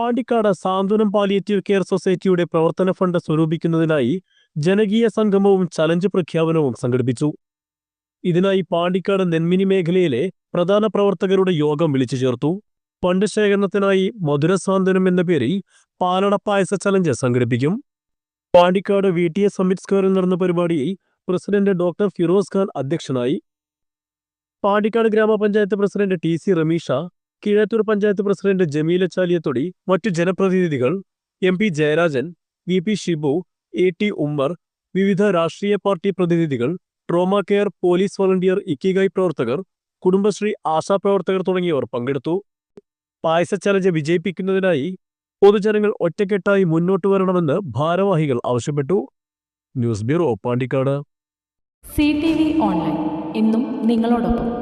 Pandikkad Santhwanam palliative care സൊസൈറ്റിയുടെ പ്രവർത്തന fund സ്വരൂപിക്കുന്നതിനായി ജനകീയ സംഗമവും ചലഞ്ച് പ്രഖ്യാപനവും സംഘടിപ്പിച്ചു. ഇതിനായി പാണ്ടിക്കാട് നെന്മിനി മേഖലയിലെ പ്രധാന പ്രവർത്തകരുടെ യോഗം വിളിച്ചു ചേർത്തു. ഫണ്ട് ശേഖരണത്തിനായി മധുര സാന്ത്വനം എന്ന പേരിൽ പാലട പായസ ചലഞ്ച് സംഘടിപ്പിക്കും. Pandikkad V T S summit സ്ക്വയറിൽ നടന്ന പരിപാടിയിൽ പ്രസിഡന്റ് ഡോക്ടർ ഫിറോസ് ഖാൻ അധ്യക്ഷനായി. പാണ്ടിക്കാട് ഗ്രാമപഞ്ചായത്ത് president T C Rameesha Keezhathur panchayat president Jameela Chaliyathodi മറ്റു ജനപ്രതിനിധികൾ M P Jayarajan V P Shibu A T Ummer വിവിധ രാഷ്ട്രീയ പാർട്ടി പ്രതിനിധികൾ trauma care police volunteer Ikigai പ്രവർത്തകർ കുടുംബശ്രീ ആശാ പ്രവർത്തകർ തുടങ്ങിയവർ പങ്കെടുത്തു. പായസ ചലഞ്ച് വിജയിപ്പിക്കുന്നതിനായി പൊതുജനങ്ങൾ ഒറ്റക്കെട്ടായി മുന്നോട്ട് വരണമെന്ന് ഭാരവാഹികൾ ആവശ്യപ്പെട്ടു. News bureau Pandikkad. C T V online. ഇന്നും നിങ്ങളോടൊപ്പം.